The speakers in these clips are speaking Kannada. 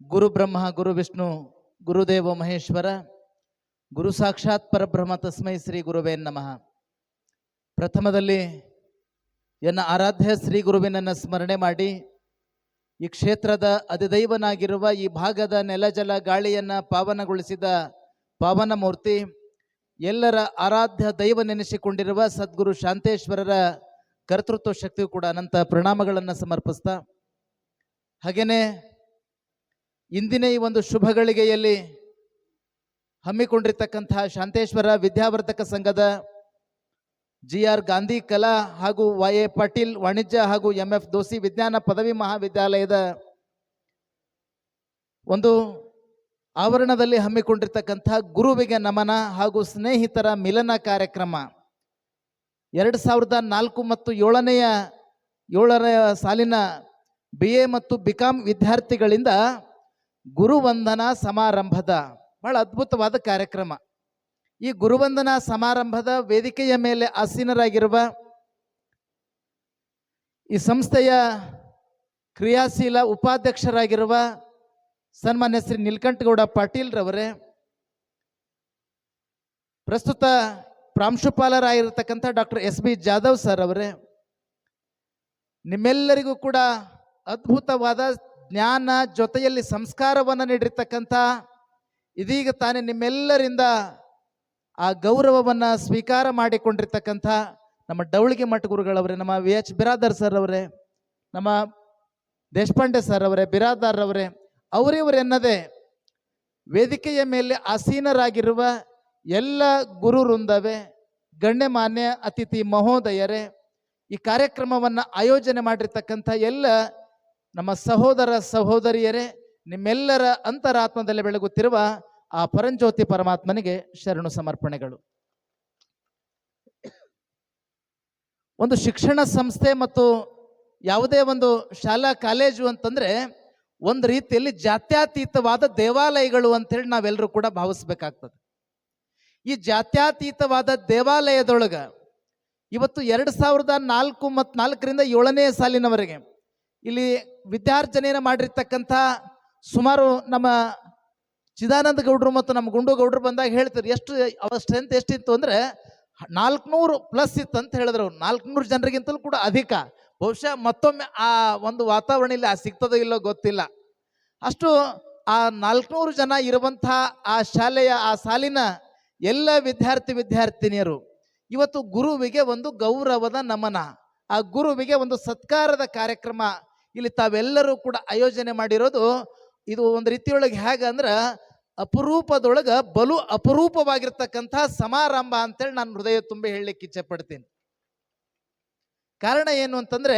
ಗುರು ಬ್ರಹ್ಮ, ಗುರು ವಿಷ್ಣು, ಗುರುದೇವ ಮಹೇಶ್ವರ, ಗುರು ಸಾಕ್ಷಾತ್ ಪರಬ್ರಹ್ಮ ತಸ್ಮೈ ಶ್ರೀ ಗುರುವೇ ನಮಃ. ಪ್ರಥಮದಲ್ಲಿ ಎನ್ನ ಆರಾಧ್ಯ ಶ್ರೀ ಗುರುವಿನನ್ನು ಸ್ಮರಣೆ ಮಾಡಿ, ಈ ಕ್ಷೇತ್ರದ ಅಧಿದೈವನಾಗಿರುವ ಈ ಭಾಗದ ನೆಲಜಲ ಗಾಳಿಯನ್ನು ಪಾವನಗೊಳಿಸಿದ ಪಾವನ ಮೂರ್ತಿ ಎಲ್ಲರ ಆರಾಧ್ಯ ದೈವ ನೆನೆಸಿಕೊಂಡಿರುವ ಸದ್ಗುರು ಶಾಂತೇಶ್ವರರ ಕರ್ತೃತ್ವ ಶಕ್ತಿಯು ಕೂಡ ಅನಂತ ಪ್ರಣಾಮಗಳನ್ನು ಸಮರ್ಪಿಸ್ತಾ ಹಾಗೆಯೇ ಇಂದಿನ ಈ ಒಂದು ಶುಭ ಗಳಿಗೆಯಲ್ಲಿ ಹಮ್ಮಿಕೊಂಡಿರ್ತಕ್ಕಂತಹ ಶಾಂತೇಶ್ವರ ವಿದ್ಯಾವರ್ಧಕ ಸಂಘದ ಜಿ ಆರ್ ಗಾಂಧಿ ಕಲಾ ಹಾಗೂ ವೈ ಎ ಪಾಟೀಲ್ ವಾಣಿಜ್ಯ ಹಾಗೂ ಎಂ ಎಫ್ ದೋಸಿ ವಿಜ್ಞಾನ ಪದವಿ ಮಹಾವಿದ್ಯಾಲಯದ ಒಂದು ಆವರಣದಲ್ಲಿ ಹಮ್ಮಿಕೊಂಡಿರ್ತಕ್ಕಂಥ ಗುರುವಿಗೆ ನಮನ ಹಾಗೂ ಸ್ನೇಹಿತರ ಮಿಲನ ಕಾರ್ಯಕ್ರಮ. ಎರಡು ಸಾವಿರದ ನಾಲ್ಕು ಮತ್ತು ಏಳನೆಯ, ಏಳರ ಸಾಲಿನ ಬಿ ಎ ಮತ್ತು ಬಿಕಾಂ ವಿದ್ಯಾರ್ಥಿಗಳಿಂದ ಗುರುವಂದನಾ ಸಮಾರಂಭದ ಬಹಳ ಅದ್ಭುತವಾದ ಕಾರ್ಯಕ್ರಮ. ಈ ಗುರುವಂದನಾ ಸಮಾರಂಭದ ವೇದಿಕೆಯ ಮೇಲೆ ಆಸೀನರಾಗಿರುವ ಈ ಸಂಸ್ಥೆಯ ಕ್ರಿಯಾಶೀಲ ಉಪಾಧ್ಯಕ್ಷರಾಗಿರುವ ಸನ್ಮಾನ್ಯ ಶ್ರೀ ನೀಲಕಂಠಗೌಡ ಪಾಟೀಲ್ ರವರೇ, ಪ್ರಸ್ತುತ ಪ್ರಾಂಶುಪಾಲರಾಗಿರ್ತಕ್ಕಂಥ doctor S B Jadhav sir ಅವರೇ, ನಿಮ್ಮೆಲ್ಲರಿಗೂ ಕೂಡ ಅದ್ಭುತವಾದ ಜ್ಞಾನ ಜೊತೆಯಲ್ಲಿ ಸಂಸ್ಕಾರವನ್ನು ನೀಡಿರ್ತಕ್ಕಂಥ ಇದೀಗ ತಾನೇ ನಿಮ್ಮೆಲ್ಲರಿಂದ ಆ ಗೌರವವನ್ನು ಸ್ವೀಕಾರ ಮಾಡಿಕೊಂಡಿರ್ತಕ್ಕಂಥ ನಮ್ಮ ಡೌಳಿಗೆ ಮಠ ಗುರುಗಳವರೇ, ನಮ್ಮ ವಿ ಎಚ್ ಬಿರಾದರ್ ಸರ್ ಅವರೇ ನಮ್ಮ ದೇಶಪಾಂಡೆ ಸರ್ ಅವರೇ ಬಿರಾದಾರ್ ಅವರೇ ಅವರಿವರೆನ್ನದೇ ವೇದಿಕೆಯ ಮೇಲೆ ಆಸೀನರಾಗಿರುವ ಎಲ್ಲ ಗುರು ವೃಂದವೇ, ಗಣ್ಯಮಾನ್ಯ ಅತಿಥಿ ಮಹೋದಯರೇ, ಈ ಕಾರ್ಯಕ್ರಮವನ್ನು ಆಯೋಜನೆ ಮಾಡಿರ್ತಕ್ಕಂಥ ಎಲ್ಲ ನಮ್ಮ ಸಹೋದರ ಸಹೋದರಿಯರೇ, ನಿಮ್ಮೆಲ್ಲರ ಅಂತರಾತ್ಮದಲ್ಲಿ ಬೆಳಗುತ್ತಿರುವ ಆ ಪರಂಜ್ಯೋತಿ ಪರಮಾತ್ಮನಿಗೆ ಶರಣು ಸಮರ್ಪಣೆಗಳು. ಒಂದು ಶಿಕ್ಷಣ ಸಂಸ್ಥೆ ಮತ್ತು ಯಾವುದೇ ಒಂದು ಶಾಲಾ, ಕಾಲೇಜು ಅಂತಂದ್ರೆ ಒಂದು ರೀತಿಯಲ್ಲಿ ಜಾತ್ಯಾತೀತವಾದ ದೇವಾಲಯಗಳು ಅಂತೇಳಿ ನಾವೆಲ್ಲರೂ ಕೂಡ ಭಾವಿಸ್ಬೇಕಾಗ್ತದೆ. ಈ ಜಾತ್ಯಾತೀತವಾದ ದೇವಾಲಯದೊಳಗ ಇವತ್ತು ಎರಡು ಸಾವಿರದ ನಾಲ್ಕು ಮತ್ತು ನಾಲ್ಕರಿಂದ ಏಳನೇ ಸಾಲಿನವರೆಗೆ ಇಲ್ಲಿ ವಿದ್ಯಾರ್ಜನೆಯನ್ನು ಮಾಡಿರ್ತಕ್ಕಂಥ ಸುಮಾರು ನಮ್ಮ ಚಿದಾನಂದ ಗೌಡರು ಮತ್ತು ನಮ್ಮ ಗುಂಡು ಗೌಡ್ರು ಬಂದಾಗ ಹೇಳ್ತಾರೆ ಎಷ್ಟು ಅವರ ಸ್ಟ್ರೆಂತ್ ಎಷ್ಟಿತ್ತು ಅಂದರೆ ನಾಲ್ಕುನೂರು ಪ್ಲಸ್ ಇತ್ತು ಅಂತ ಹೇಳಿದ್ರು ನಾಲ್ಕುನೂರು ಜನರಿಗಿಂತಲೂ ಕೂಡ ಅಧಿಕ. ಬಹುಶಃ ಮತ್ತೊಮ್ಮೆ ಆ ಒಂದು ವಾತಾವರಣ ಇಲ್ಲಿ ಆ ಸಿಗ್ತದೋ ಇಲ್ಲೋ ಗೊತ್ತಿಲ್ಲ. ಅಷ್ಟು ಆ ನಾಲ್ಕುನೂರು ಜನ ಇರುವಂಥ ಆ ಶಾಲೆಯ, ಆ ಸಾಲಿನ ಎಲ್ಲ ವಿದ್ಯಾರ್ಥಿ ವಿದ್ಯಾರ್ಥಿನಿಯರು, ಇವತ್ತು ಗುರುವಿಗೆ ಒಂದು ಗೌರವದ ನಮನ. ಆ ಗುರುವಿಗೆ ಒಂದು ಸತ್ಕಾರದ ಕಾರ್ಯಕ್ರಮ ಇಲ್ಲಿ ತಾವೆಲ್ಲರೂ ಕೂಡ ಆಯೋಜನೆ ಮಾಡಿರೋದು ಇದು ಒಂದು ರೀತಿಯೊಳಗೆ ಹೇಗೆ ಅಂದ್ರೆ ಅಪರೂಪದೊಳಗೆ ಬಲು ಅಪರೂಪವಾಗಿರ್ತಕ್ಕಂಥ ಸಮಾರಂಭ ಅಂತೇಳಿ ನಾನು ಹೃದಯ ತುಂಬಿ ಹೇಳಲಿಕ್ಕೆ ಇಚ್ಛೆ ಪಡ್ತೀನಿ. ಕಾರಣ ಏನು ಅಂತಂದ್ರೆ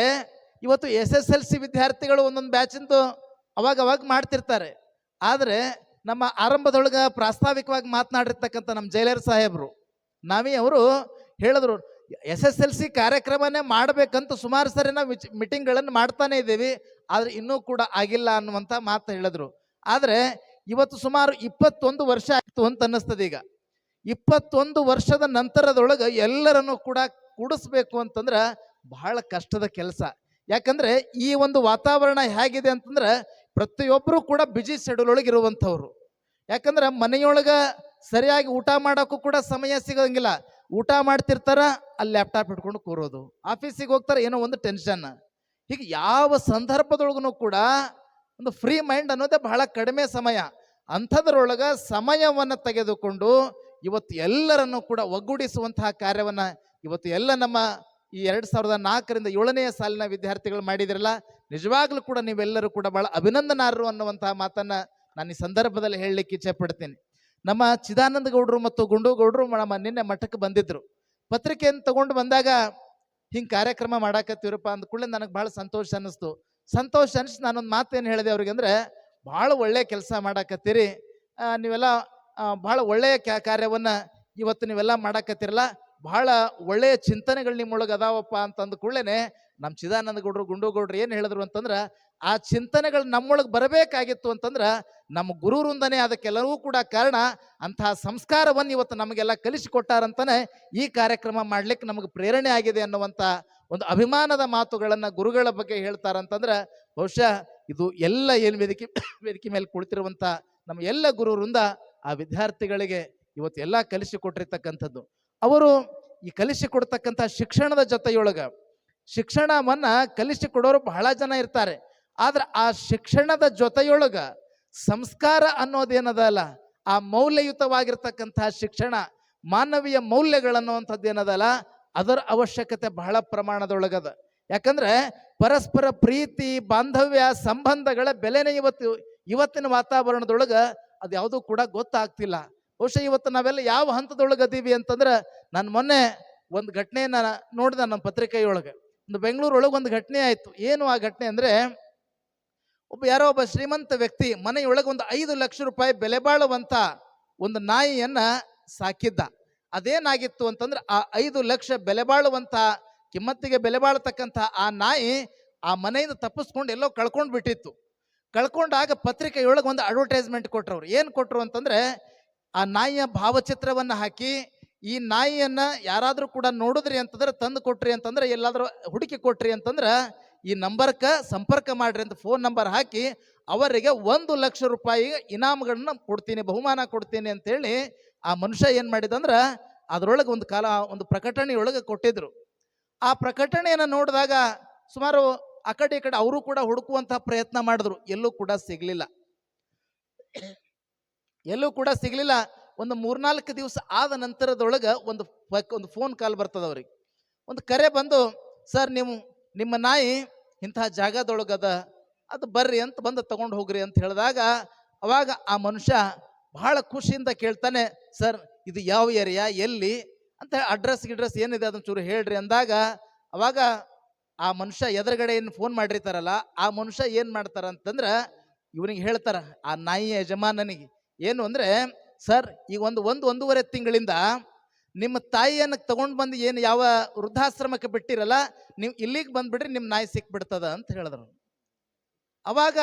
ಇವತ್ತು ಎಸ್ ಎಸ್ ಎಲ್ ಸಿ ವಿದ್ಯಾರ್ಥಿಗಳು ಒಂದೊಂದು ಬ್ಯಾಚಿಂದು ಅವಾಗ ಅವಾಗ ಮಾಡ್ತಿರ್ತಾರೆ. ಆದರೆ ನಮ್ಮ ಆರಂಭದೊಳಗೆ ಪ್ರಾಸ್ತಾವಿಕವಾಗಿ ಮಾತನಾಡಿರ್ತಕ್ಕಂಥ ನಮ್ಮ ಜೈಲರ್ ಸಾಹೇಬರು, ನಾವೇ ಅವರು ಹೇಳಿದ್ರು ಎಸ್ ಎಸ್ ಎಲ್ ಸಿ ಕಾರ್ಯಕ್ರಮನೇ ಮಾಡಬೇಕಂತ ಸುಮಾರು ಸರಿ ನಾವು ಮೀಟಿಂಗ್ಗಳನ್ನು ಮಾಡ್ತಾನೆ ಇದ್ದೀವಿ. ಆದರೆ ಇನ್ನೂ ಕೂಡ ಆಗಿಲ್ಲ ಅನ್ನುವಂಥ ಮಾತು ಹೇಳಿದ್ರು. ಆದರೆ ಇವತ್ತು ಸುಮಾರು ಇಪ್ಪತ್ತೊಂದು ವರ್ಷ ಆಯ್ತು ಅಂತ ಅನ್ನಿಸ್ತದೆ ಈಗ. ಇಪ್ಪತ್ತೊಂದು ವರ್ಷದ ನಂತರದೊಳಗೆ ಎಲ್ಲರನ್ನು ಕೂಡ ಕೂಡಿಸ್ಬೇಕು ಅಂತಂದ್ರೆ ಬಹಳ ಕಷ್ಟದ ಕೆಲಸ. ಯಾಕಂದ್ರೆ ಈ ಒಂದು ವಾತಾವರಣ ಹೇಗಿದೆ ಅಂತಂದ್ರೆ ಪ್ರತಿಯೊಬ್ಬರೂ ಕೂಡ ಬಿಜಿ ಶೆಡ್ಯೂಲ್ ಒಳಗೆ ಇರುವಂಥವ್ರು. ಯಾಕಂದ್ರೆ ಮನೆಯೊಳಗೆ ಸರಿಯಾಗಿ ಊಟ ಮಾಡೋಕ್ಕೂ ಕೂಡ ಸಮಯ ಸಿಗೋಂಗಿಲ್ಲ. ಊಟ ಮಾಡ್ತಿರ್ತಾರ, ಅಲ್ಲಿ ಲ್ಯಾಪ್ಟಾಪ್ ಹಿಡ್ಕೊಂಡು ಕೂರೋದು. ಆಫೀಸಿಗೆ ಹೋಗ್ತಾರೆ, ಏನೋ ಒಂದು ಟೆನ್ಷನ್ ಹೀಗೆ ಯಾವ ಸಂದರ್ಭದೊಳಗೂ ಕೂಡ ಒಂದು ಫ್ರೀ ಮೈಂಡ್ ಅನ್ನೋದೇ ಬಹಳ ಕಡಿಮೆ ಸಮಯ. ಅಂಥದ್ರೊಳಗೆ ಸಮಯವನ್ನು ತೆಗೆದುಕೊಂಡು ಇವತ್ತು ಎಲ್ಲರನ್ನು ಕೂಡ ಒಗ್ಗೂಡಿಸುವಂತಹ ಕಾರ್ಯವನ್ನು ಇವತ್ತು ಎಲ್ಲ ನಮ್ಮ ಈ ಎರಡು ಸಾವಿರದ ನಾಲ್ಕರಿಂದ ಏಳನೆಯ ಸಾಲಿನ ವಿದ್ಯಾರ್ಥಿಗಳು ಮಾಡಿದಿರಲ್ಲ, ನಿಜವಾಗ್ಲೂ ಕೂಡ ನೀವೆಲ್ಲರೂ ಕೂಡ ಬಹಳ ಅಭಿನಂದನಾರರು ಅನ್ನುವಂತಹ ಮಾತನ್ನ ನಾನು ಈ ಸಂದರ್ಭದಲ್ಲಿ ಹೇಳಲಿಕ್ಕೆ ಇಚ್ಛೆ ಪಡ್ತೀನಿ ನಮ್ಮ ಚಿದಾನಂದ ಗೌಡ್ರು ಮತ್ತು ಗುಂಡು ಗೌಡ್ರು ನಮ್ಮ ನಿನ್ನೆ ಮಠಕ್ಕೆ ಬಂದಿದ್ರು. ಪತ್ರಿಕೆಯನ್ನು ತಗೊಂಡು ಬಂದಾಗ ಹಿಂಗೆ ಕಾರ್ಯಕ್ರಮ ಮಾಡಾಕತ್ತೀವ್ರಪ್ಪ ಅಂದ ಕೂಡಲೇ ನನಗೆ ಭಾಳ ಸಂತೋಷ ಅನ್ನಿಸ್ತು. ಸಂತೋಷ ಅನಿಸಿ ನಾನೊಂದು ಏನು ಹೇಳಿದೆ ಅವ್ರಿಗೆ ಅಂದರೆ, ಭಾಳ ಒಳ್ಳೆಯ ಕೆಲಸ ಮಾಡಾಕತ್ತೀರಿ. ನೀವೆಲ್ಲ ಭಾಳ ಒಳ್ಳೆಯ ಕ್ಯಾ ಕಾರ್ಯವನ್ನು ಇವತ್ತು ನೀವೆಲ್ಲ ಮಾಡಾಕತ್ತೀರಲ್ಲ ಬಹಳ ಒಳ್ಳೆಯ ಚಿಂತನೆಗಳು ನಿಮ್ಮೊಳಗೆ ಅದಾವಪ್ಪ ಅಂತ ಅಂದ ಕೂಡಲೇ ನಮ್ಮ ಚಿದಾನಂದ ಗೌಡ್ರು ಗುಂಡು ಗೌಡ್ರು ಏನು ಹೇಳಿದ್ರು ಅಂತಂದ್ರೆ, ಆ ಚಿಂತನೆಗಳು ನಮ್ಮೊಳಗೆ ಬರಬೇಕಾಗಿತ್ತು ಅಂತಂದ್ರೆ, ನಮ್ಮ ಗುರುವೃಂದನೇ ಅದಕ್ಕೆಲ್ಲವೂ ಕೂಡ ಕಾರಣ ಅಂತಹ ಸಂಸ್ಕಾರವನ್ನು ಇವತ್ತು ನಮಗೆಲ್ಲ ಕಲಿಸಿಕೊಟ್ಟಾರಂತಾನೆ ಈ ಕಾರ್ಯಕ್ರಮ ಮಾಡ್ಲಿಕ್ಕೆ ನಮಗೆ ಪ್ರೇರಣೆ ಆಗಿದೆ ಅನ್ನುವಂಥ ಒಂದು ಅಭಿಮಾನದ ಮಾತುಗಳನ್ನು ಗುರುಗಳ ಬಗ್ಗೆ ಹೇಳ್ತಾರಂತಂದ್ರೆ ಬಹುಶಃ ಇದು ಎಲ್ಲ ಏನು ವೇದಿಕೆ ವೇದಿಕೆ ಮೇಲೆ ಕುಳಿತಿರುವಂಥ ನಮ್ಮ ಎಲ್ಲ ಗುರುವೃಂದ ಆ ವಿದ್ಯಾರ್ಥಿಗಳಿಗೆ ಇವತ್ತು ಎಲ್ಲ ಕಲಿಸಿಕೊಟ್ಟಿರ್ತಕ್ಕಂಥದ್ದು. ಅವರು ಈ ಕಲಿಸಿಕೊಡ್ತಕ್ಕಂಥ ಶಿಕ್ಷಣದ ಜೊತೆಯೊಳಗ ಶಿಕ್ಷಣವನ್ನ ಕಲಿಸಿಕೊಡೋರು ಬಹಳ ಜನ ಇರ್ತಾರೆ. ಆದ್ರೆ ಆ ಶಿಕ್ಷಣದ ಜೊತೆಯೊಳಗ ಸಂಸ್ಕಾರ ಅನ್ನೋದೇನದಲ್ಲ, ಆ ಮೌಲ್ಯಯುತವಾಗಿರ್ತಕ್ಕಂತಹ ಶಿಕ್ಷಣ, ಮಾನವೀಯ ಮೌಲ್ಯಗಳನ್ನುವಂಥದ್ದು ಏನದಲ್ಲ ಅದರ ಅವಶ್ಯಕತೆ ಬಹಳ ಪ್ರಮಾಣದೊಳಗದ. ಯಾಕಂದ್ರೆ ಪರಸ್ಪರ ಪ್ರೀತಿ, ಬಾಂಧವ್ಯ, ಸಂಬಂಧಗಳ ಬೆಲೆನೇ ಇವತ್ತು, ಇವತ್ತಿನ ವಾತಾವರಣದೊಳಗೆ ಅದು ಯಾವುದೂ ಕೂಡ ಗೊತ್ತಾಗ್ತಿಲ್ಲ. ಬಹುಶಃ ಇವತ್ತು ನಾವೆಲ್ಲ ಯಾವ ಹಂತದೊಳಗೆ ಅದೀವಿ ಅಂತಂದ್ರೆ ನಾನು ಮೊನ್ನೆ ಒಂದು ಘಟನೆಯನ್ನ ನೋಡಿದೆ ನಮ್ಮ ಪತ್ರಿಕೆಯೊಳಗೆ. ಒಂದು ಬೆಂಗಳೂರೊಳಗೆ ಒಂದು ಘಟನೆ ಆಯಿತು. ಏನು ಆ ಘಟನೆ ಅಂದ್ರೆ ಒಬ್ಬ ಯಾರೋ ಒಬ್ಬ ಶ್ರೀಮಂತ ವ್ಯಕ್ತಿ ಮನೆಯೊಳಗೆ ಒಂದು ಐದು ಲಕ್ಷ ರೂಪಾಯಿ ಬೆಲೆ ಬಾಳುವಂತ ಒಂದು ನಾಯಿಯನ್ನ ಸಾಕಿದ್ದ. ಅದೇನಾಗಿತ್ತು ಅಂತಂದ್ರೆ ಆ ಐದು ಲಕ್ಷ ಬೆಲೆ ಬಾಳುವಂತ ಕಿಮ್ಮತ್ತಿಗೆ ಬೆಲೆ ಬಾಳತಕ್ಕಂಥ ಆ ನಾಯಿ ಆ ಮನೆಯಿಂದ ತಪ್ಪಿಸ್ಕೊಂಡು ಎಲ್ಲೋ ಕಳ್ಕೊಂಡು ಬಿಟ್ಟಿತ್ತು ಕಳ್ಕೊಂಡಾಗ ಪತ್ರಿಕೆಯೊಳಗೆ ಒಂದು ಅಡ್ವರ್ಟೈಸ್ಮೆಂಟ್ ಕೊಟ್ಟರು ಅವ್ರು ಏನು ಕೊಟ್ಟರು ಅಂತಂದ್ರೆ ಆ ನಾಯಿಯ ಭಾವಚಿತ್ರವನ್ನ ಹಾಕಿ, ಈ ನಾಯಿಯನ್ನ ಯಾರಾದರೂ ಕೂಡ ನೋಡಿದ್ರಿ ಅಂತಂದ್ರೆ ತಂದು ಕೊಟ್ರಿ ಅಂತಂದ್ರೆ, ಎಲ್ಲಾದರೂ ಹುಡುಕಿ ಕೊಟ್ರಿ ಅಂತಂದ್ರೆ, ಈ ನಂಬರ್ಕ ಸಂಪರ್ಕ ಮಾಡ್ರಿ ಅಂತ ಫೋನ್ ನಂಬರ್ ಹಾಕಿ, ಅವರಿಗೆ ಒಂದು ಲಕ್ಷ ರೂಪಾಯಿ ಇನಾಮ್ಗಳನ್ನ ಕೊಡ್ತೀನಿ, ಬಹುಮಾನ ಕೊಡ್ತೀನಿ ಅಂತೇಳಿ ಆ ಮನುಷ್ಯ ಏನು ಮಾಡಿದಂದ್ರೆ ಅದರೊಳಗೆ ಒಂದು ಕಾಲ, ಒಂದು ಪ್ರಕಟಣೆಯೊಳಗೆ ಕೊಟ್ಟಿದ್ರು. ಆ ಪ್ರಕಟಣೆಯನ್ನು ನೋಡಿದಾಗ ಸುಮಾರು ಆ ಕಡೆ ಈ ಕಡೆ ಅವರು ಕೂಡ ಹುಡುಕುವಂತಹ ಪ್ರಯತ್ನ ಮಾಡಿದ್ರು, ಎಲ್ಲೂ ಕೂಡ ಸಿಗ್ಲಿಲ್ಲ. ಎಲ್ಲೂ ಕೂಡ ಸಿಗಲಿಲ್ಲ. ಒಂದು ಮೂರ್ನಾಲ್ಕು ದಿವಸ ಆದ ನಂತರದೊಳಗೆ ಒಂದು ಒಂದು ಫೋನ್ ಕಾಲ್ ಬರ್ತದ ಅವ್ರಿಗೆ. ಒಂದು ಕರೆ ಬಂದು, ಸರ್, ನೀವು, ನಿಮ್ಮ ನಾಯಿ ಇಂತಹ ಜಾಗದೊಳಗದ, ಅದು ಬರ್ರಿ ಅಂತ ಬಂದು ತಗೊಂಡು ಹೋಗ್ರಿ ಅಂತ ಹೇಳಿದಾಗ, ಅವಾಗ ಆ ಮನುಷ್ಯ ಬಹಳ ಖುಷಿಯಿಂದ ಕೇಳ್ತಾನೆ, ಸರ್, ಇದು ಯಾವ ಏರಿಯಾ, ಎಲ್ಲಿ? ಅಂತ ಅಡ್ರೆಸ್ ಗಿಡ್ರೆಸ್ ಏನಿದೆ ಅದನ್ನ ಚೂರು ಹೇಳ್ರಿ ಅಂದಾಗ, ಅವಾಗ ಆ ಮನುಷ್ಯ ಎದುರುಗಡೆ ಏನು ಫೋನ್ ಮಾಡಿರ್ತಾರಲ್ಲ, ಆ ಮನುಷ್ಯ ಏನು ಮಾಡ್ತಾರ ಅಂತಂದ್ರ ಇವನಿಗೆ ಹೇಳ್ತಾರ, ಆ ನಾಯಿ ಯಜಮಾನನಿಗೆ ಏನು ಅಂದ್ರೆ, ಸರ್, ಈಗ ಒಂದು ಒಂದು ಒಂದೂವರೆ ತಿಂಗಳಿಂದ ನಿಮ್ಮ ತಾಯಿಯನ್ನು ತಗೊಂಡು ಬಂದು ಏನು ಯಾವ ವೃದ್ಧಾಶ್ರಮಕ್ಕೆ ಬಿಟ್ಟಿರಲ್ಲ, ನೀವು ಇಲ್ಲಿಗೆ ಬಂದ್ಬಿಡ್ರಿ, ನಿಮ್ಮ ನಾಯಿ ಸಿಕ್ಬಿಡ್ತದ ಅಂತ ಹೇಳಿದ್ರು. ಅವಾಗ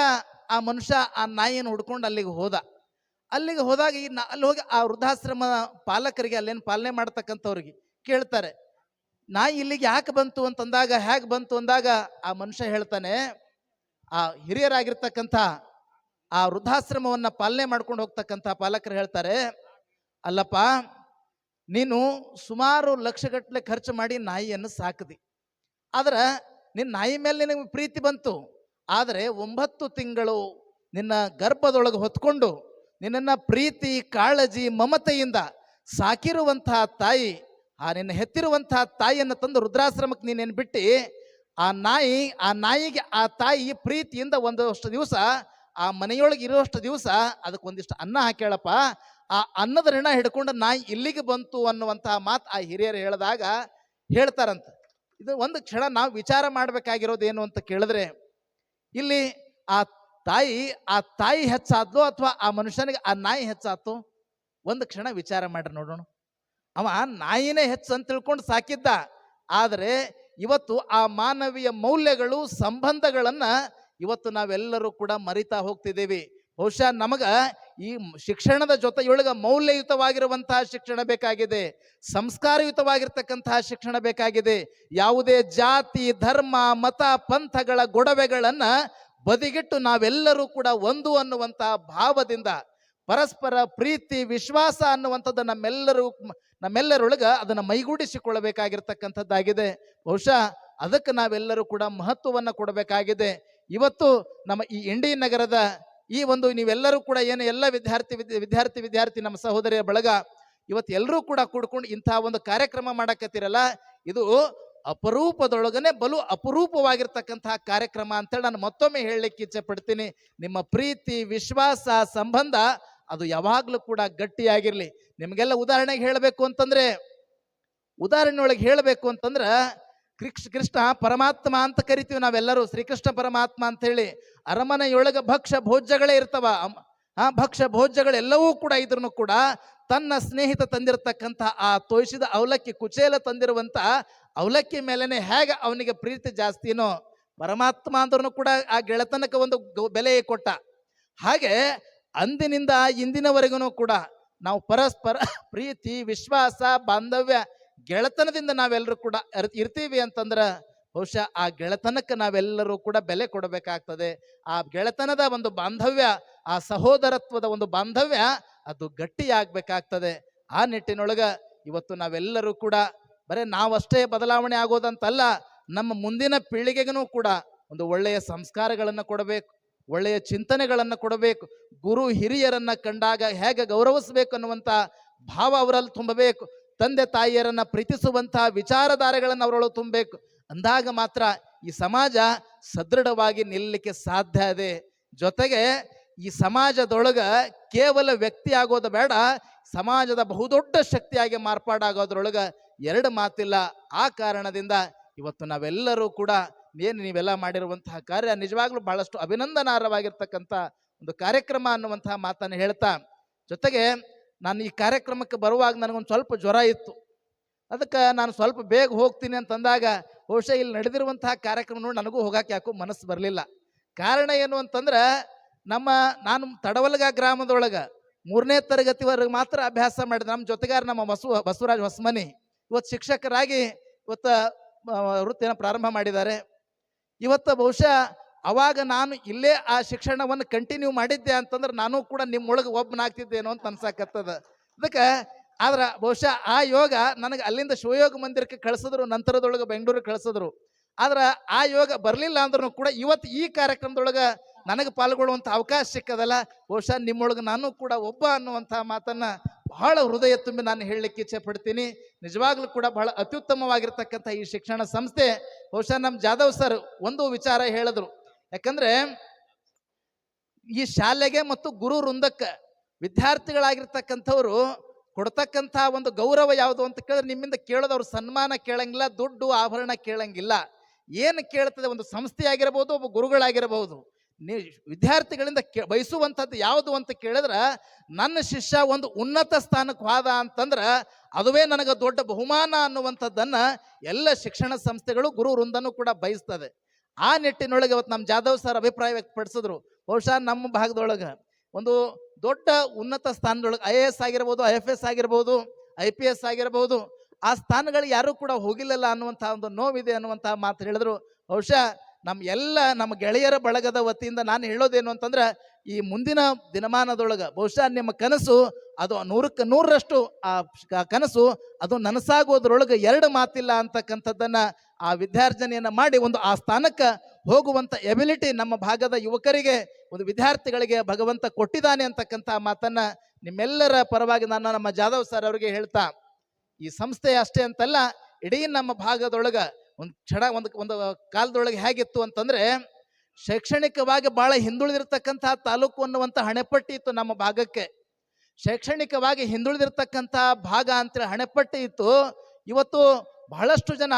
ಆ ಮನುಷ್ಯ ಆ ನಾಯಿಯನ್ನು ಹುಡ್ಕೊಂಡು ಅಲ್ಲಿಗೆ ಹೋದ. ಅಲ್ಲಿಗೆ ಹೋದಾಗ ಈ ನಾ- ಅಲ್ಲಿ ಹೋಗಿ ಆ ವೃದ್ಧಾಶ್ರಮ ಪಾಲಕರಿಗೆ ಅಲ್ಲೇನು ಪಾಲನೆ ಮಾಡ್ತಕ್ಕಂಥವ್ರಿಗೆ ಕೇಳ್ತಾರೆ. ನಾಯಿ ಇಲ್ಲಿಗೆ ಯಾಕೆ ಬಂತು? ಅಂತಂದಾಗ, ಹೇಗೆ ಬಂತು? ಅಂದಾಗ ಆ ಮನುಷ್ಯ ಹೇಳ್ತಾನೆ, ಆ ಹಿರಿಯರಾಗಿರ್ತಕ್ಕಂಥ ಆ ವೃದ್ಧಾಶ್ರಮವನ್ನು ಪಾಲನೆ ಮಾಡ್ಕೊಂಡು ಹೋಗ್ತಕ್ಕಂಥ ಪಾಲಕರು ಹೇಳ್ತಾರೆ, ಅಲ್ಲಪ್ಪ, ನೀನು ಸುಮಾರು ಲಕ್ಷಗಟ್ಟಲೆ ಖರ್ಚು ಮಾಡಿ ನಾಯಿಯನ್ನು ಸಾಕದಿ. ಆದ್ರೆ ನಿನ್ನ ನಾಯಿ ಮೇಲೆ ನಿನಗೆ ಪ್ರೀತಿ ಬಂತು. ಆದರೆ ಒಂಬತ್ತು ತಿಂಗಳು ನಿನ್ನ ಗರ್ಭದೊಳಗೆ ಹೊತ್ಕೊಂಡು ನಿನ್ನನ್ನು ಪ್ರೀತಿ, ಕಾಳಜಿ, ಮಮತೆಯಿಂದ ಸಾಕಿರುವಂತಹ ತಾಯಿ, ಆ ನಿನ್ನ ಹೆತ್ತಿರುವಂತಹ ತಾಯಿಯನ್ನು ತಂದು ರುದ್ರಾಶ್ರಮಕ್ಕೆ ನೀನೇನು ಬಿಟ್ಟು, ಆ ನಾಯಿ, ಆ ನಾಯಿಗೆ, ಆ ತಾಯಿ ಪ್ರೀತಿಯಿಂದ ಒಂದಷ್ಟು ದಿವಸ ಆ ಮನೆಯೊಳಗೆ ಇರುವಷ್ಟು ದಿವಸ ಅದಕ್ಕೆ ಒಂದಿಷ್ಟು ಅನ್ನ ಹಾಕೇಳಪ್ಪ ಆ ಅನ್ನದ ಋಣ ಹಿಡ್ಕೊಂಡು ನಾಯಿ ಇಲ್ಲಿಗೆ ಬಂತು ಅನ್ನುವಂತಹ ಮಾತು ಆ ಹಿರಿಯರು ಹೇಳಿದಾಗ ಹೇಳ್ತಾರಂತ. ಇದು ಒಂದು ಕ್ಷಣ ನಾವು ವಿಚಾರ ಮಾಡಬೇಕಾಗಿರೋದು ಏನು ಅಂತ ಕೇಳಿದ್ರೆ, ಇಲ್ಲಿ ಆ ತಾಯಿ ಆ ತಾಯಿ ಹೆಚ್ಚಾದ್ಲು ಅಥವಾ ಆ ಮನುಷ್ಯನಿಗೆ ಆ ನಾಯಿ ಹೆಚ್ಚಾತು? ಒಂದು ಕ್ಷಣ ವಿಚಾರ ಮಾಡ್ರಿ ನೋಡೋಣ. ಅವ ನಾಯಿನೇ ಹೆಚ್ಚು ಅಂತ ತಿಳ್ಕೊಂಡು ಸಾಕಿದ್ದ. ಆದರೆ ಇವತ್ತು ಆ ಮಾನವೀಯ ಮೌಲ್ಯಗಳು, ಸಂಬಂಧಗಳನ್ನ ಇವತ್ತು ನಾವೆಲ್ಲರೂ ಕೂಡ ಮರಿತಾ ಹೋಗ್ತಿದ್ದೀವಿ. ಬಹುಶಃ ನಮಗ ಈ ಶಿಕ್ಷಣದ ಜೊತೆಯೊಳಗೆ ಮೌಲ್ಯಯುತವಾಗಿರುವಂತಹ ಶಿಕ್ಷಣ ಬೇಕಾಗಿದೆ. ಸಂಸ್ಕಾರಯುತವಾಗಿರ್ತಕ್ಕಂತಹ ಶಿಕ್ಷಣ ಬೇಕಾಗಿದೆ. ಯಾವುದೇ ಜಾತಿ, ಧರ್ಮ, ಮತ, ಪಂಥಗಳ ಗೊಡವೆಗಳನ್ನು ಬದಿಗಿಟ್ಟು ನಾವೆಲ್ಲರೂ ಕೂಡ ಒಂದು ಅನ್ನುವಂತಹ ಭಾವದಿಂದ ಪರಸ್ಪರ ಪ್ರೀತಿ, ವಿಶ್ವಾಸ ಅನ್ನುವಂಥದ್ದು ನಮ್ಮೆಲ್ಲರೂ ನಮ್ಮೆಲ್ಲರೊಳಗೆ ಅದನ್ನು ಮೈಗೂಡಿಸಿಕೊಳ್ಳಬೇಕಾಗಿರ್ತಕ್ಕಂಥದ್ದಾಗಿದೆ. ಬಹುಶಃ ಅದಕ್ಕೆ ನಾವೆಲ್ಲರೂ ಕೂಡ ಮಹತ್ವವನ್ನು ಕೊಡಬೇಕಾಗಿದೆ. ಇವತ್ತು ನಮ್ಮ ಈ ಇಂಡಿ ನಗರದ ಈ ಒಂದು ನೀವೆಲ್ಲರೂ ಕೂಡ ಏನು ಎಲ್ಲ ವಿದ್ಯಾರ್ಥಿ ವಿದ್ಯಾರ್ಥಿ ವಿದ್ಯಾರ್ಥಿ ನಮ್ಮ ಸಹೋದರಿಯ ಬಳಗ, ಇವತ್ತು ಎಲ್ಲರೂ ಕೂಡ ಕೂಡ್ಕೊಂಡು ಇಂತಹ ಒಂದು ಕಾರ್ಯಕ್ರಮ ಮಾಡಕತ್ತಿರಲ್ಲ, ಇದು ಅಪರೂಪದೊಳಗನೆ ಬಲು ಅಪರೂಪವಾಗಿರ್ತಕ್ಕಂತಹ ಕಾರ್ಯಕ್ರಮ ಅಂತೇಳಿ ನಾನು ಮತ್ತೊಮ್ಮೆ ಹೇಳಲಿಕ್ಕೆ ಇಚ್ಛೆ ಪಡ್ತೀನಿ. ನಿಮ್ಮ ಪ್ರೀತಿ, ವಿಶ್ವಾಸ, ಸಂಬಂಧ ಅದು ಯಾವಾಗಲೂ ಕೂಡ ಗಟ್ಟಿಯಾಗಿರಲಿ. ನಿಮಗೆಲ್ಲ ಉದಾಹರಣೆಗೆ ಹೇಳಬೇಕು ಅಂತಂದ್ರೆ, ಉದಾಹರಣೆಯೊಳಗೆ ಹೇಳಬೇಕು ಅಂತಂದ್ರ ಕೃಷ್ಣ ಕೃಷ್ಣ ಪರಮಾತ್ಮ ಅಂತ ಕರಿತೀವಿ ನಾವೆಲ್ಲರೂ, ಶ್ರೀಕೃಷ್ಣ ಪರಮಾತ್ಮ ಅಂತ ಹೇಳಿ ಅರಮನೆಯೊಳಗೆ ಭಕ್ಷ ಭೋಜ್ಯಗಳೇ ಇರ್ತವ. ಆ ಭಕ್ಷ ಭೋಜ್ಯಗಳೆಲ್ಲವೂ ಕೂಡ ಇದ್ರೂ ಕೂಡ ತನ್ನ ಸ್ನೇಹಿತ ತಂದಿರತಕ್ಕಂಥ ಆ ತೋಯಿಸಿದ ಅವಲಕ್ಕಿ ಕುಚೇಲ ತಂದಿರುವಂತ ಅವಲಕ್ಕಿ ಮೇಲೇ ಹೇಗೆ ಅವನಿಗೆ ಪ್ರೀತಿ ಜಾಸ್ತಿನೋ, ಪರಮಾತ್ಮ ಅಂದ್ರೂ ಕೂಡ ಆ ಗೆಳೆತನಕ್ಕೆ ಒಂದು ಬೆಲೆ ಕೊಟ್ಟ. ಹಾಗೆ ಅಂದಿನಿಂದ ಇಂದಿನವರೆಗೂ ಕೂಡ ನಾವು ಪರಸ್ಪರ ಪ್ರೀತಿ, ವಿಶ್ವಾಸ, ಬಾಂಧವ್ಯ ಗೆಳೆತನದಿಂದ ನಾವೆಲ್ಲರೂ ಕೂಡ ಇರ್ತೀವಿ ಅಂತಂದ್ರೆ ಬಹುಶಃ ಆ ಗೆಳೆತನಕ್ಕೆ ನಾವೆಲ್ಲರೂ ಕೂಡ ಬೆಲೆ ಕೊಡಬೇಕಾಗ್ತದೆ. ಆ ಗೆಳೆತನದ ಒಂದು ಬಾಂಧವ್ಯ, ಆ ಸಹೋದರತ್ವದ ಒಂದು ಬಾಂಧವ್ಯ ಅದು ಗಟ್ಟಿಯಾಗಬೇಕಾಗ್ತದೆ. ಆ ನಿಟ್ಟಿನೊಳಗ ಇವತ್ತು ನಾವೆಲ್ಲರೂ ಕೂಡ ಬರೀ ನಾವಷ್ಟೇ ಬದಲಾವಣೆ ಆಗೋದಂತಲ್ಲ, ನಮ್ಮ ಮುಂದಿನ ಪೀಳಿಗೆಗೂ ಕೂಡ ಒಂದು ಒಳ್ಳೆಯ ಸಂಸ್ಕಾರಗಳನ್ನು ಕೊಡಬೇಕು, ಒಳ್ಳೆಯ ಚಿಂತನೆಗಳನ್ನು ಕೊಡಬೇಕು, ಗುರು ಹಿರಿಯರನ್ನ ಕಂಡಾಗ ಹೇಗೆ ಗೌರವಿಸಬೇಕು ಅನ್ನುವಂಥ ಭಾವ ಅವರಲ್ಲಿ ತುಂಬಬೇಕು. ತಂದೆ ತಾಯಿಯರನ್ನ ಪ್ರೀತಿಸುವಂತಹ ವಿಚಾರಧಾರೆಗಳನ್ನು ಅವರೊಳಗೆ ತುಂಬಬೇಕು. ಅಂದಾಗ ಮಾತ್ರ ಈ ಸಮಾಜ ಸದೃಢವಾಗಿ ನಿಲ್ಲಲಿಕ್ಕೆ ಸಾಧ್ಯ ಇದೆ ಜೊತೆಗೆ ಈ ಸಮಾಜದೊಳಗೆ ಕೇವಲ ವ್ಯಕ್ತಿ ಆಗೋದು ಬೇಡ, ಸಮಾಜದ ಬಹುದೊಡ್ಡ ಶಕ್ತಿಯಾಗಿ ಮಾರ್ಪಾಡಾಗೋದ್ರೊಳಗೆ ಎರಡು ಮಾತಿಲ್ಲ. ಆ ಕಾರಣದಿಂದ ಇವತ್ತು ನಾವೆಲ್ಲರೂ ಕೂಡ ಏನು ನೀವೆಲ್ಲ ಮಾಡಿರುವಂತಹ ಕಾರ್ಯ ನಿಜವಾಗ್ಲೂ ಬಹಳಷ್ಟು ಅಭಿನಂದನಾರ್ಹವಾಗಿರ್ತಕ್ಕಂಥ ಒಂದು ಕಾರ್ಯಕ್ರಮ ಅನ್ನುವಂತಹ ಮಾತನ್ನು ಹೇಳ್ತಾ, ಜೊತೆಗೆ ನಾನು ಈ ಕಾರ್ಯಕ್ರಮಕ್ಕೆ ಬರುವಾಗ ನನಗೊಂದು ಸ್ವಲ್ಪ ಜ್ವರ ಇತ್ತು. ಅದಕ್ಕೆ ನಾನು ಸ್ವಲ್ಪ ಬೇಗ ಹೋಗ್ತೀನಿ ಅಂತಂದಾಗ ಬಹುಶಃ ಇಲ್ಲಿ ನಡೆದಿರುವಂತಹ ಕಾರ್ಯಕ್ರಮ ನೋಡಿ ನನಗೂ ಹೋಗಕ್ಕೆ ಯಾಕೋ ಮನಸ್ಸು ಬರಲಿಲ್ಲ. ಕಾರಣ ಏನು ಅಂತಂದ್ರೆ, ನಮ್ಮ ನಾನು ತಡವಲ್ಗ ಗ್ರಾಮದೊಳಗೆ ಮೂರನೇ ತರಗತಿವರೆಗೆ ಮಾತ್ರ ಅಭ್ಯಾಸ ಮಾಡಿದೆ. ನಮ್ಮ ಜೊತೆಗಾರ ನಮ್ಮ ಬಸವ ಬಸವರಾಜ್ ಹೊಸಮನಿ, ಇವತ್ತು ಶಿಕ್ಷಕರಾಗಿ ಇವತ್ತು ವೃತ್ತಿಯನ್ನು ಪ್ರಾರಂಭ ಮಾಡಿದ್ದಾರೆ. ಇವತ್ತು ಬಹುಶಃ ಅವಾಗ ನಾನು ಇಲ್ಲೇ ಆ ಶಿಕ್ಷಣವನ್ನು ಕಂಟಿನ್ಯೂ ಮಾಡಿದ್ದೆ ಅಂತಂದ್ರೆ ನಾನು ಕೂಡ ನಿಮ್ಮೊಳಗೆ ಒಬ್ಬನಾಗ್ತಿದ್ದೇನೋ ಅಂತ ಅನ್ಸಾಕತ್ತದ. ಅದಕ್ಕೆ ಆದ್ರೆ ಬಹುಶಃ ಆ ಯೋಗ ನನಗೆ ಅಲ್ಲಿಂದ ಶಿವಯೋಗ ಮಂದಿರಕ್ಕೆ ಕಳಿಸಿದ್ರು, ನಂತರದೊಳಗೆ ಬೆಂಗಳೂರಿಗೆ ಕಳಿಸಿದ್ರು. ಆದ್ರೆ ಆ ಯೋಗ ಬರಲಿಲ್ಲ ಅಂದ್ರೂ ಕೂಡ ಇವತ್ತು ಈ ಕಾರ್ಯಕ್ರಮದೊಳಗೆ ನನಗೆ ಪಾಲ್ಗೊಳ್ಳುವಂಥ ಅವಕಾಶ ಸಿಕ್ಕದಲ್ಲ. ಬಹುಶಃ ನಿಮ್ಮೊಳಗೆ ನಾನು ಕೂಡ ಒಬ್ಬ ಅನ್ನುವಂಥ ಮಾತನ್ನ ಬಹಳ ಹೃದಯ ತುಂಬಿ ನಾನು ಹೇಳಲಿಕ್ಕೆ ಇಚ್ಛೆ ಪಡ್ತೀನಿ. ನಿಜವಾಗ್ಲೂ ಕೂಡ ಬಹಳ ಅತ್ಯುತ್ತಮವಾಗಿರ್ತಕ್ಕಂಥ ಈ ಶಿಕ್ಷಣ ಸಂಸ್ಥೆ, ಬಹುಶಃ ನಮ್ಮ ಜಾಧವ್ ಸರ್ ಒಂದು ವಿಚಾರ ಹೇಳಿದ್ರು. ಯಾಕಂದ್ರೆ ಈ ಶಾಲೆಗೆ ಮತ್ತು ಗುರು ವೃಂದಕ್ಕೆ ವಿದ್ಯಾರ್ಥಿಗಳಾಗಿರ್ತಕ್ಕಂಥವ್ರು ಕೊಡ್ತಕ್ಕಂಥ ಒಂದು ಗೌರವ ಯಾವುದು ಅಂತ ಕೇಳಿದ್ರೆ ನಿಮ್ಮಿಂದ ಕೇಳೋದು ಅವ್ರು ಸನ್ಮಾನ ಕೇಳಂಗಿಲ್ಲ, ದುಡ್ಡು ಆಭರಣ ಕೇಳಂಗಿಲ್ಲ. ಏನು ಕೇಳ್ತದೆ? ಒಂದು ಸಂಸ್ಥೆ ಆಗಿರಬಹುದು ಒಬ್ಬ ಗುರುಗಳಾಗಿರಬಹುದು ನೀ ವಿದ್ಯಾರ್ಥಿಗಳಿಂದ ಕೇ ಬಯಸುವಂಥದ್ದು ಯಾವುದು ಅಂತ ಕೇಳಿದ್ರೆ ನನ್ನ ಶಿಷ್ಯ ಒಂದು ಉನ್ನತ ಸ್ಥಾನಕ್ಕೆ ಹೋದ ಅಂತಂದ್ರೆ ಅದುವೇ ನನಗೆ ದೊಡ್ಡ ಬಹುಮಾನ ಅನ್ನುವಂಥದ್ದನ್ನು ಎಲ್ಲ ಶಿಕ್ಷಣ ಸಂಸ್ಥೆಗಳು ಗುರು ವೃಂದನೂ ಕೂಡ ಬಯಸ್ತದೆ. ಆ ನಿಟ್ಟಿನೊಳಗೆ ಇವತ್ತು ನಮ್ಮ ಜಾಧವ್ ಸರ್ ಅಭಿಪ್ರಾಯ ವ್ಯಕ್ತಪಡಿಸಿದ್ರು. ಬಹುಶಃ ನಮ್ಮ ಭಾಗದೊಳಗೆ ಒಂದು ದೊಡ್ಡ ಉನ್ನತ ಸ್ಥಾನದೊಳಗೆ ಐ ಎ ಎಸ್ ಆಗಿರ್ಬೋದು, ಐ ಎಫ್ ಎಸ್ ಆಗಿರ್ಬೋದು, ಐ ಪಿ ಎಸ್ ಆಗಿರ್ಬೋದು, ಆ ಸ್ಥಾನಗಳಿಗೆ ಯಾರೂ ಕೂಡ ಹೋಗಿಲ್ಲಲ್ಲ ಅನ್ನುವಂಥ ಒಂದು ನೋವಿದೆ ಅನ್ನುವಂಥ ಮಾತು ಹೇಳಿದ್ರು. ಬಹುಶಃ ನಮ್ಮ ಎಲ್ಲ ನಮ್ಮ ಗೆಳೆಯರ ಬಳಗದ ವತಿಯಿಂದ ನಾನು ಹೇಳೋದೇನು ಅಂತಂದ್ರೆ ಈ ಮುಂದಿನ ದಿನಮಾನದೊಳಗೆ ಬಹುಶಃ ನಿಮ್ಮ ಕನಸು ಅದು ನೂರಕ್ಕೆ ನೂರರಷ್ಟು ಆ ಕನಸು, ಅದು ನನಸಾಗೋದ್ರೊಳಗೆ ಎರಡು ಮಾತಿಲ್ಲ ಅಂತಕ್ಕಂಥದ್ದನ್ನ ಆ ವಿದ್ಯಾರ್ಜನೆಯನ್ನು ಮಾಡಿ ಒಂದು ಆ ಸ್ಥಾನಕ್ಕೆ ಹೋಗುವಂಥ ಎಬಿಲಿಟಿ ನಮ್ಮ ಭಾಗದ ಯುವಕರಿಗೆ, ಒಂದು ವಿದ್ಯಾರ್ಥಿಗಳಿಗೆ ಭಗವಂತ ಕೊಟ್ಟಿದ್ದಾನೆ ಅಂತಕ್ಕಂಥ ಮಾತನ್ನ ನಿಮ್ಮೆಲ್ಲರ ಪರವಾಗಿ ನಾನು ನಮ್ಮ ಜಾಧವ್ ಸರ್ ಅವರಿಗೆ ಹೇಳ್ತಾ, ಈ ಸಂಸ್ಥೆ ಅಷ್ಟೇ ಅಂತಲ್ಲ, ಇಡೀ ನಮ್ಮ ಭಾಗದೊಳಗೆ ಒಂದು ಕ್ಷಣ, ಒಂದು ಒಂದು ಕಾಲದೊಳಗೆ ಹೇಗಿತ್ತು ಅಂತಂದ್ರೆ, ಶೈಕ್ಷಣಿಕವಾಗಿ ಬಹಳ ಹಿಂದುಳಿದಿರ್ತಕ್ಕಂಥ ತಾಲೂಕು ಅನ್ನುವಂಥ ಹಣೆಪಟ್ಟಿ ಇತ್ತು ನಮ್ಮ ಭಾಗಕ್ಕೆ. ಶೈಕ್ಷಣಿಕವಾಗಿ ಹಿಂದುಳಿದಿರ್ತಕ್ಕಂಥ ಭಾಗ ಅಂತೇಳಿ ಹಣೆಪಟ್ಟಿ ಇತ್ತು. ಇವತ್ತು ಬಹಳಷ್ಟು ಜನ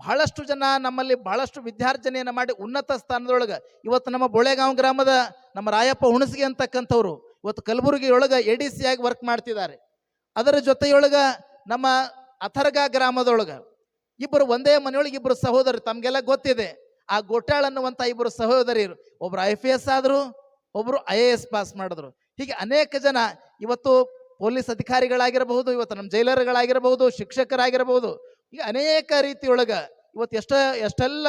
ಬಹಳಷ್ಟು ಜನ ನಮ್ಮಲ್ಲಿ ಬಹಳಷ್ಟು ವಿದ್ಯಾರ್ಜನೆಯನ್ನು ಮಾಡಿ ಉನ್ನತ ಸ್ಥಾನದೊಳಗೆ ಇವತ್ತು ನಮ್ಮ ಬೊಳೆಗಾಂವ್ ಗ್ರಾಮದ ನಮ್ಮ ರಾಯಪ್ಪ ಹುಣಸಿಗೆ ಅಂತಕ್ಕಂಥವ್ರು ಇವತ್ತು ಕಲಬುರಗಿಯೊಳಗೆ ಎ ಡಿ ಸಿ ಆಗಿ ವರ್ಕ್ ಮಾಡ್ತಿದ್ದಾರೆ. ಅದರ ಜೊತೆಯೊಳಗೆ ನಮ್ಮ ಅಥರ್ಗ ಗ್ರಾಮದೊಳಗೆ ಇಬ್ಬರು ಒಂದೇ ಮನೆಯೊಳಗೆ ಇಬ್ಬರು ಸಹೋದರರು ತಮಗೆಲ್ಲ ಗೊತ್ತಿದೆ. ಆ ಗೋಟಾಳ್ ಅನ್ನುವಂಥ ಇಬ್ಬರು ಸಹೋದರಿಯರು ಒಬ್ಬರು ಐ ಪಿ ಎಸ್ ಆದರು ಒಬ್ಬರು ಐ ಎ ಎಸ್ ಪಾಸ್ ಮಾಡಿದ್ರು. ಹೀಗೆ ಅನೇಕ ಜನ ಇವತ್ತು ಪೊಲೀಸ್ ಅಧಿಕಾರಿಗಳಾಗಿರಬಹುದು, ಇವತ್ತು ನಮ್ಮ ಜೈಲರ್ಗಳಾಗಿರಬಹುದು, ಶಿಕ್ಷಕರಾಗಿರಬಹುದು ಈಗ ಅನೇಕ ರೀತಿಯೊಳಗೆ ಇವತ್ತು ಎಷ್ಟ, ಎಷ್ಟೆಲ್ಲ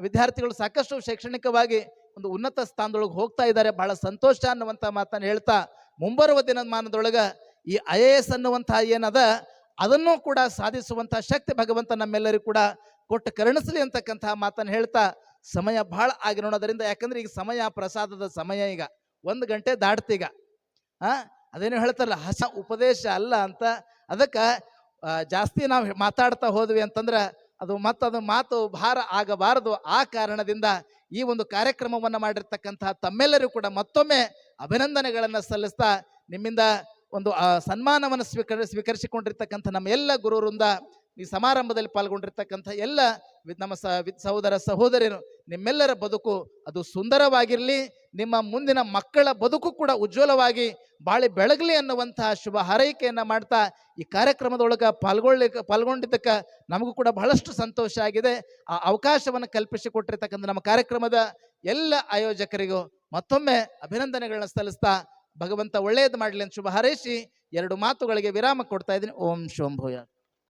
ವಿದ್ಯಾರ್ಥಿಗಳು ಸಾಕಷ್ಟು ಶೈಕ್ಷಣಿಕವಾಗಿ ಒಂದು ಉನ್ನತ ಸ್ಥಾನದೊಳಗೆ ಹೋಗ್ತಾ ಇದ್ದಾರೆ. ಬಹಳ ಸಂತೋಷ ಅನ್ನುವಂಥ ಮಾತನ್ನು ಹೇಳ್ತಾ ಮುಂಬರುವ ದಿನಮಾನದೊಳಗೆ ಈ ಐ ಎ ಎಸ್ ಅನ್ನುವಂಥ ಏನದ, ಅದನ್ನು ಕೂಡ ಸಾಧಿಸುವಂಥ ಶಕ್ತಿ ಭಗವಂತ ನಮ್ಮೆಲ್ಲರಿಗೂ ಕೂಡ ಕೊಟ್ಟು ಕರುಣಿಸಲಿ ಅಂತಕ್ಕಂತಹ ಮಾತನ್ನು ಹೇಳ್ತಾ ಸಮಯ ಬಹಳ ಆಗಿರೋಣದರಿಂದ, ಯಾಕಂದ್ರೆ ಈಗ ಸಮಯ ಪ್ರಸಾದದ ಸಮಯ ಈಗ. ಒಂದು ಗಂಟೆ ದಾಟ್ತೀಗ. ಆ? ಅದೇನು ಹೇಳ್ತಾರಲ್ಲ, ಹಸ ಉಪದೇಶ ಅಲ್ಲ ಅಂತ. ಅದಕ್ಕೆ ಜಾಸ್ತಿ ನಾವು ಮಾತಾಡ್ತಾ ಹೋದ್ವಿ ಅಂತಂದ್ರೆ ಅದು ಮತ್ತದು ಮಾತು ಭಾರ ಆಗಬಾರದು. ಆ ಕಾರಣದಿಂದ ಈ ಒಂದು ಕಾರ್ಯಕ್ರಮವನ್ನು ಮಾಡಿರ್ತಕ್ಕಂತಹ ತಮ್ಮೆಲ್ಲರೂ ಕೂಡ ಮತ್ತೊಮ್ಮೆ ಅಭಿನಂದನೆಗಳನ್ನು ಸಲ್ಲಿಸ್ತಾ ನಿಮ್ಮಿಂದ ಒಂದು ಸನ್ಮಾನವನ್ನು ಸ್ವೀಕರಿ, ಸ್ವೀಕರಿಸಿಕೊಂಡಿರ್ತಕ್ಕಂಥ ನಮ್ಮ ಎಲ್ಲ ಗುರುವರಿಂದ ಈ ಸಮಾರಂಭದಲ್ಲಿ ಪಾಲ್ಗೊಂಡಿರ್ತಕ್ಕಂಥ ಎಲ್ಲ ನಮ್ಮ ಸಹೋದರ ಸಹೋದರಿಯರು, ನಿಮ್ಮೆಲ್ಲರ ಬದುಕು ಅದು ಸುಂದರವಾಗಿರಲಿ. ನಿಮ್ಮ ಮುಂದಿನ ಮಕ್ಕಳ ಬದುಕು ಕೂಡ ಉಜ್ವಲವಾಗಿ ಬಾಳಿ ಬೆಳಗಲಿ ಅನ್ನುವಂತಹ ಶುಭ ಹಾರೈಕೆಯನ್ನು ಮಾಡ್ತಾ ಈ ಕಾರ್ಯಕ್ರಮದೊಳಗೆ ಪಾಲ್ಗೊಳ್ಳಿಕ್ಕೆ ಪಾಲ್ಗೊಂಡಿದ್ದಕ್ಕೆ ನಮಗೂ ಕೂಡ ಬಹಳಷ್ಟು ಸಂತೋಷ ಆಗಿದೆ. ಆ ಅವಕಾಶವನ್ನು ಕಲ್ಪಿಸಿಕೊಟ್ಟಿರ್ತಕ್ಕಂಥ ನಮ್ಮ ಕಾರ್ಯಕ್ರಮದ ಎಲ್ಲ ಆಯೋಜಕರಿಗೂ ಮತ್ತೊಮ್ಮೆ ಅಭಿನಂದನೆಗಳನ್ನ ಸಲ್ಲಿಸ್ತಾ ಭಗವಂತ ಒಳ್ಳೆಯದು ಮಾಡಲಿ ಅಂತ ಶುಭ ಹಾರೈಸಿ ಎರಡು ಮಾತುಗಳಿಗೆ ವಿರಾಮ ಕೊಡ್ತಾ ಇದ್ದೀನಿ. ಓಂ ಶೋಂಭೂಯ.